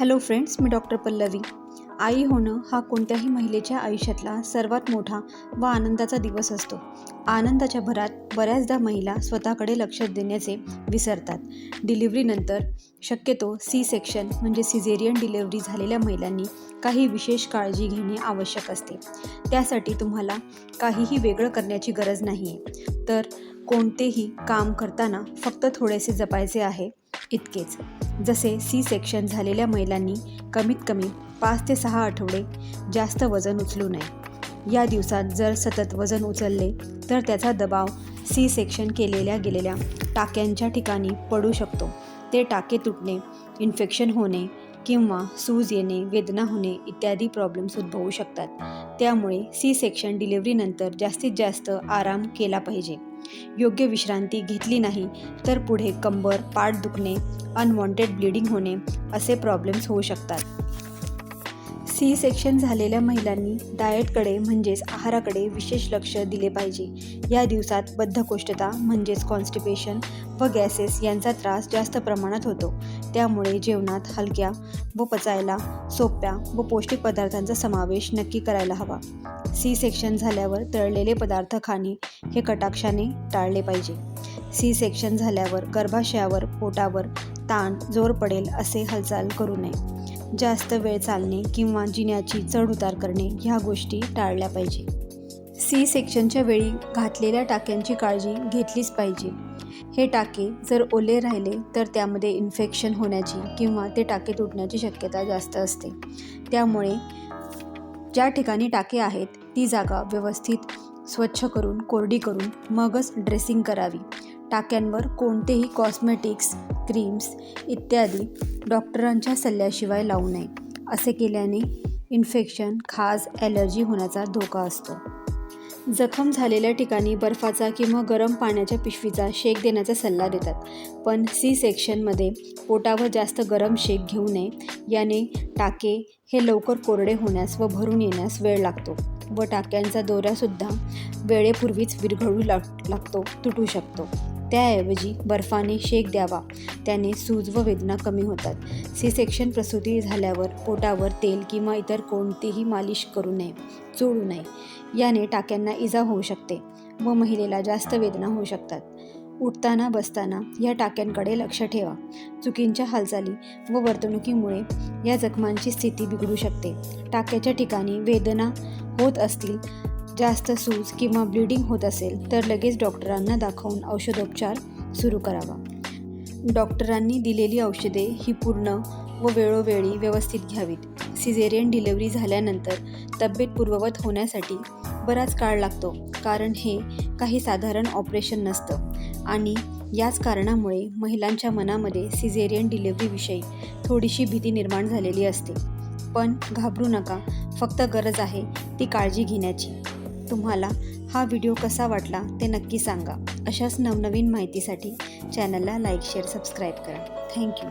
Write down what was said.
Hello friends मी doctor Pallavi. आई होणं हा कोणत्याही महिलेच्या आयुष्यातला सर्वात मोठा व आनंदाचा दिवस असतो. आनंदाच्या भरात बऱ्याचदा महिला स्वतःकडे लक्ष देण्याचे विसरतात. डिलिव्हरीनंतर शक्यतो सी सेक्शन म्हणजे सिझेरियन डिलिव्हरी झालेल्या महिलांनी काही विशेष काळजी घेणे आवश्यक असते. त्यासाठी तुम्हाला काहीही वेगळं करण्याची गरज नाही आहे तर कोणतेही काम करताना फक्त थोडेसे जपायचे आहे. इतकेच. जसे सी सेक्शन झालेल्या महिलांनी कमीत कमी पाच ते सहा आठवडे जास्त वजन उचलू नये. या दिवसात जर सतत वजन उचलले तर त्याचा दबाव सी सेक्शन केलेल्या गेलेल्या टाक्यांच्या ठिकाणी पडू शकतो. ते टाके तुटणे इन्फेक्शन होणे किंवा सूज येणे वेदना होणे इत्यादी प्रॉब्लेम्स उद्भवू शकतात. त्यामुळे सी सेक्शन डिलिव्हरीनंतर जास्तीत जास्त आराम केला पाहिजे. योग्य विश्रांती घेतली नाही तर पुढे कंबर पाठ दुखणे अनवॉन्टेड ब्लिडिंग होणे असे प्रॉब्लेम्स होऊ शकतात. सी सेक्शन झालेल्या महिलांनी डाएटकडे म्हणजेच आहाराकडे विशेष लक्ष दिले पाहिजे. या दिवसात बद्धकोष्ठता म्हणजेच कॉन्स्टिपेशन व गॅसेस यांचा त्रास जास्त प्रमाणात होतो. त्यामुळे जेवणात हलक्या व पचायला सोप्या व पौष्टिक पदार्थांचा समावेश नक्की करायला हवा. सी सेक्शन झाल्यावर तळलेले पदार्थ खाणे हे कटाक्षाने टाळले पाहिजे. सी सेक्शन झाल्यावर गर्भाशयावर पोटावर ताण जोर पडेल असे हालचाल करू नये. जास्त वेळ चालणे किंवा जिन्याची चढ उतार करणे ह्या गोष्टी टाळल्या पाहिजे. सी सेक्शनच्या वेळी घातलेल्या टाक्यांची काळजी घेतलीच पाहिजे. हे टाके जर ओले राहिले तर त्यामध्ये इन्फेक्शन होण्याची किंवा ते टाके तुटण्याची शक्यता जास्त असते. त्यामुळे ज्या ठिकाणी टाके आहेत ती जागा व्यवस्थित स्वच्छ करून कोरडी करून मगच ड्रेसिंग करावी. टाक्यांवर कोणतेही कॉस्मेटिक्स क्रीम्स इत्यादी डॉक्टरांच्या सल्ल्याशिवाय लावू नये. असे केल्याने इन्फेक्शन खाज ॲलर्जी होण्याचा धोका असतो. जखम झालेल्या ठिकाणी बर्फाचा किंवा गरम पाण्याच्या पिशवीचा शेक देण्याचा सल्ला देतात. पण सी सेक्शनमध्ये पोटावर जास्त गरम शेक घेऊ नये. याने टाके हे लवकर कोरडे होण्यास व भरून येण्यास वेळ लागतो व टाक्यांचा दोऱ्यासुद्धा वेळेपूर्वीच विरघळू लाग लागतो तुटू शकतो. त्याऐवजी बर्फाने शेक द्यावा. त्याने सूज व वेदना कमी होतात. सी सेक्शन प्रसूती झाल्यावर पोटावर तेल किंवा इतर कोणतीही मालिश करू नये चोळू नये. याने टाक्यांना इजा होऊ शकते व महिलेला जास्त वेदना होऊ शकतात. उठताना बसताना या टाक्यांकडे लक्ष ठेवा. चुकींच्या हालचाली व वर्तणुकीमुळे या जखमांची स्थिती बिघडू शकते. टाक्याच्या ठिकाणी वेदना होत असतील जास्त सूज किंवा ब्लिडिंग होत असेल तर लगेच डॉक्टरांना दाखवून औषधोपचार सुरू करावा. डॉक्टरांनी दिलेली औषधे ही पूर्ण व वेळोवेळी व्यवस्थित घ्यावीत. सिझेरियन डिलिव्हरी झाल्यानंतर तब्येत पूर्ववत होण्यासाठी बराच काळ लागतो कारण हे काही साधारण ऑपरेशन नसतं. आणि याच कारणामुळे महिलांच्या मनामध्ये सिझेरियन डिलिव्हरीविषयी थोडीशी भीती निर्माण झालेली असते. पण घाबरू नका फक्त गरज आहे ती काळजी घेण्याची. तुम्हाला हा व्हिडिओ कसा वाटला ते नक्की सांगा. अशाच नवनवीन माहितीसाठी चॅनलला लाईक शेअर सबस्क्राईब करा. Thank you